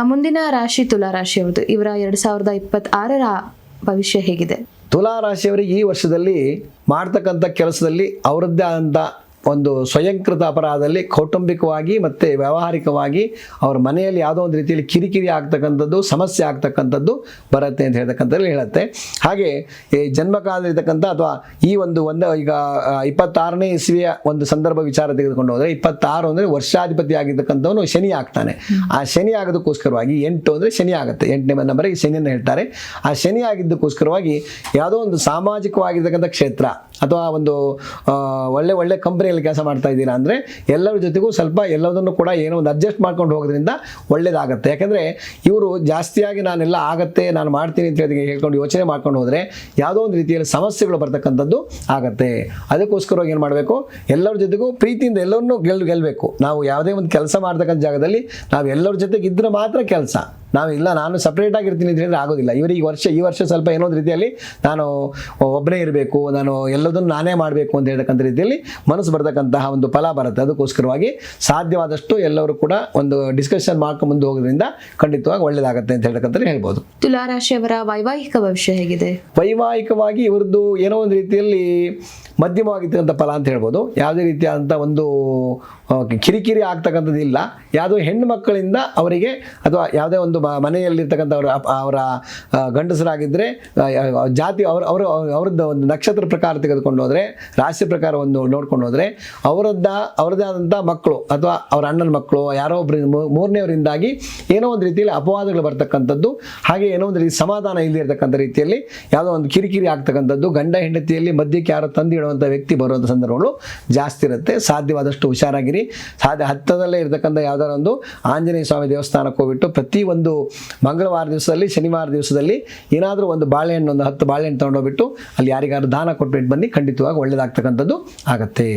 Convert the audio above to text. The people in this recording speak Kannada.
ಮುಂದಿನ ರಾಶಿ ತುಲಾ ರಾಶಿ ಅವರು ಇವರ ಎರಡ್ ಸಾವಿರದ ಇಪ್ಪತ್ತಾರರ ಭವಿಷ್ಯ ಹೇಗಿದೆ? ತುಲಾ ರಾಶಿಯವರಿಗೆ ಈ ವರ್ಷದಲ್ಲಿ ಮಾಡ್ತಕ್ಕಂಥ ಕೆಲಸದಲ್ಲಿ ಅವರದ್ದೇ ಆದಂಥ ಒಂದು ಸ್ವಯಂಕೃತ ಅಪರಾಧದಲ್ಲಿ ಕೌಟುಂಬಿಕವಾಗಿ ಮತ್ತು ವ್ಯಾವಹಾರಿಕವಾಗಿ ಅವ್ರ ಮನೆಯಲ್ಲಿ ಯಾವುದೋ ಒಂದು ರೀತಿಯಲ್ಲಿ ಕಿರಿಕಿರಿ ಆಗ್ತಕ್ಕಂಥದ್ದು, ಸಮಸ್ಯೆ ಆಗ್ತಕ್ಕಂಥದ್ದು ಬರುತ್ತೆ ಅಂತ ಹೇಳ್ತಕ್ಕಂಥದ್ದು ಹೇಳುತ್ತೆ. ಹಾಗೆ ಈ ಜನ್ಮಕಾಲದಲ್ಲಿರ್ತಕ್ಕಂಥ ಅಥವಾ ಈ ಒಂದು ಒಂದು ಈಗ ಇಪ್ಪತ್ತಾರನೇ ಇಸ್ವಿಯ ಒಂದು ಸಂದರ್ಭ ವಿಚಾರ ತೆಗೆದುಕೊಂಡು ಹೋದರೆ ಇಪ್ಪತ್ತಾರು ಅಂದರೆ ವರ್ಷಾಧಿಪತಿ ಆಗಿರ್ತಕ್ಕಂಥವನು ಶನಿ ಆಗ್ತಾನೆ. ಆ ಶನಿ ಆಗೋದಕ್ಕೋಸ್ಕರವಾಗಿ ಎಂಟು ಅಂದರೆ ಶನಿ ಆಗುತ್ತೆ. ಎಂಟನೇ ನಂಬರಿಗೆ ಶನಿಯನ್ನು ಹೇಳ್ತಾರೆ. ಆ ಶನಿ ಆಗಿದ್ದಕ್ಕೋಸ್ಕರವಾಗಿ ಯಾವುದೋ ಒಂದು ಸಾಮಾಜಿಕವಾಗಿರ್ತಕ್ಕಂಥ ಕ್ಷೇತ್ರ ಅಥವಾ ಒಂದು ಒಳ್ಳೆ ಒಳ್ಳೆ ಒಳ್ಳೆ ಕಂಪ್ನಿಯಲ್ಲಿ ಕೆಲಸ ಮಾಡ್ತಾ ಇದ್ದೀರಾ ಅಂದರೆ ಎಲ್ಲರ ಜೊತೆಗೂ ಸ್ವಲ್ಪ ಎಲ್ಲದನ್ನು ಕೂಡ ಏನೋ ಒಂದು ಅಡ್ಜಸ್ಟ್ ಮಾಡ್ಕೊಂಡು ಹೋಗೋದ್ರಿಂದ ಒಳ್ಳೇದಾಗುತ್ತೆ. ಯಾಕಂದರೆ ಇವರು ಜಾಸ್ತಿಯಾಗಿ ನಾನೆಲ್ಲ ಆಗತ್ತೆ, ನಾನು ಮಾಡ್ತೀನಿ ಅಂತ ಹೇಳಿ ಹೇಳ್ಕೊಂಡು ಯೋಚನೆ ಮಾಡ್ಕೊಂಡು ಹೋದರೆ ಯಾವುದೋ ಒಂದು ರೀತಿಯಲ್ಲಿ ಸಮಸ್ಯೆಗಳು ಬರ್ತಕ್ಕಂಥದ್ದು ಆಗತ್ತೆ. ಅದಕ್ಕೋಸ್ಕರವಾಗಿ ಏನು ಮಾಡಬೇಕು? ಎಲ್ಲರ ಜೊತೆಗೂ ಪ್ರೀತಿಯಿಂದ ಎಲ್ಲರನ್ನೂ ಗೆಲ್ ಗೆಲ್ಲಬೇಕು ನಾವು ಯಾವುದೇ ಒಂದು ಕೆಲಸ ಮಾಡ್ತಕ್ಕಂಥ ಜಾಗದಲ್ಲಿ ನಾವು ಎಲ್ಲರ ಜೊತೆಗೆ ಇದ್ರೆ ಮಾತ್ರ ಕೆಲಸ. ನಾವು ಇಲ್ಲ ನಾನು ಸಪ್ರೇಟ್ ಆಗಿರ್ತೀನಿ ಅಂತ ಹೇಳಿದ್ರೆ ಆಗೋದಿಲ್ಲ. ಇವರಿಗೆ ಈ ವರ್ಷ ಈ ವರ್ಷ ಸ್ವಲ್ಪ ಏನೋ ಒಂದು ರೀತಿಯಲ್ಲಿ ನಾನು ಒಬ್ಬನೇ ಇರಬೇಕು ನಾನು ಎಲ್ಲದನ್ನು ನಾನೇ ಮಾಡಬೇಕು ಅಂತ ಹೇಳ್ತಕ್ಕಂಥ ರೀತಿಯಲ್ಲಿ ಮನಸ್ಸು ಬರ್ತಕ್ಕಂತಹ ಒಂದು ಫಲ ಬರುತ್ತೆ. ಅದಕ್ಕೋಸ್ಕರವಾಗಿ ಸಾಧ್ಯವಾದಷ್ಟು ಎಲ್ಲರೂ ಕೂಡ ಒಂದು ಡಿಸ್ಕಷನ್ ಮಾಡ್ಕೊಂಡು ಮುಂದೆ ಹೋಗೋದ್ರಿಂದ ಖಂಡಿತವಾಗಿ ಒಳ್ಳೇದಾಗುತ್ತೆ ಅಂತ ಹೇಳ್ತಕ್ಕಂಥ ಹೇಳ್ಬೋದು. ತುಲಾ ರಾಶಿಯವರ ವೈವಾಹಿಕ ಭವಿಷ್ಯ ಹೇಗಿದೆ? ವೈವಾಹಿಕವಾಗಿ ಇವ್ರದ್ದು ಏನೋ ಒಂದು ರೀತಿಯಲ್ಲಿ ಮಧ್ಯಮವಾಗಿರ್ತಕ್ಕಂಥ ಫಲ ಅಂತ ಹೇಳ್ಬೋದು. ಯಾವುದೇ ರೀತಿಯಾದಂಥ ಒಂದು ಕಿರಿಕಿರಿ ಆಗ್ತಕ್ಕಂಥದ್ದು ಇಲ್ಲ. ಯಾವುದೋ ಹೆಣ್ಣು ಮಕ್ಕಳಿಂದ ಅವರಿಗೆ ಅಥವಾ ಯಾವುದೇ ಒಂದು ಮನೆಯಲ್ಲಿರ್ತಕ್ಕಂಥ ಅವರ ಗಂಡಸರಾಗಿದ್ದರೆ ಜಾತಿ ಅವ್ರ, ಅವರು, ಅವ್ರದ್ದು ಒಂದು ನಕ್ಷತ್ರ ಪ್ರಕಾರ ತೆಗೆದುಕೊಂಡು ಹೋದರೆ, ರಾಶಿ ಪ್ರಕಾರ ಒಂದು ನೋಡ್ಕೊಂಡು ಹೋದರೆ, ಅವರದ್ದ ಅವರದೇ ಆದಂಥ ಮಕ್ಕಳು ಅಥವಾ ಅವರ ಅಣ್ಣನ ಮಕ್ಕಳು, ಯಾರೋ ಒಬ್ಬರು ಮೂರನೇವರಿಂದಾಗಿ ಏನೋ ಒಂದು ರೀತಿಯಲ್ಲಿ ಅಪವಾದಗಳು ಬರ್ತಕ್ಕಂಥದ್ದು, ಹಾಗೆ ಏನೋ ಒಂದು ರೀತಿ ಸಮಾಧಾನ ಇರತಕ್ಕಂಥ ರೀತಿಯಲ್ಲಿ ಯಾವುದೋ ಒಂದು ಕಿರಿಕಿರಿ ಆಗ್ತಕ್ಕಂಥದ್ದು, ಗಂಡ ಹೆಂಡತಿಯಲ್ಲಿ ಮಧ್ಯಕ್ಕೆ ಯಾರೋ ತಂದು ಇಡುವಂಥ ವ್ಯಕ್ತಿ ಬರುವಂಥ ಸಂದರ್ಭಗಳು ಜಾಸ್ತಿ ಇರುತ್ತೆ. ಸಾಧ್ಯವಾದಷ್ಟು ಹುಷಾರಾಗಿರಿ. ಸಾಧ್ಯ ಹತ್ತದಲ್ಲೇ ಇರತಕ್ಕಂಥ ಯಾವುದಾದ್ರು ಒಂದು ಆಂಜನೇಯ ಸ್ವಾಮಿ ದೇವಸ್ಥಾನಕ್ಕೆ ಹೋಗ್ಬಿಟ್ಟು ಪ್ರತಿ ಒಂದು ಮಂಗಳವಾರ ದಿವಸದಲ್ಲಿ, ಶನಿವಾರ ದಿವಸದಲ್ಲಿ ಏನಾದರೂ ಒಂದು ಬಾಳೆಹಣ್ಣು, ಒಂದು ಹತ್ತು ಬಾಳೆಹಣ್ಣು ತೊಗೊಂಡೋಗ್ಬಿಟ್ಟು ಅಲ್ಲಿ ಯಾರಿಗಾದ್ರೂ ದಾನ ಕೊಟ್ಬಿಟ್ಟು ಬನ್ನಿ. ಖಂಡಿತವಾಗಿ ಒಳ್ಳೆಯದಾಗ್ತಕ್ಕಂಥದ್ದು ಆಗತ್ತೆ.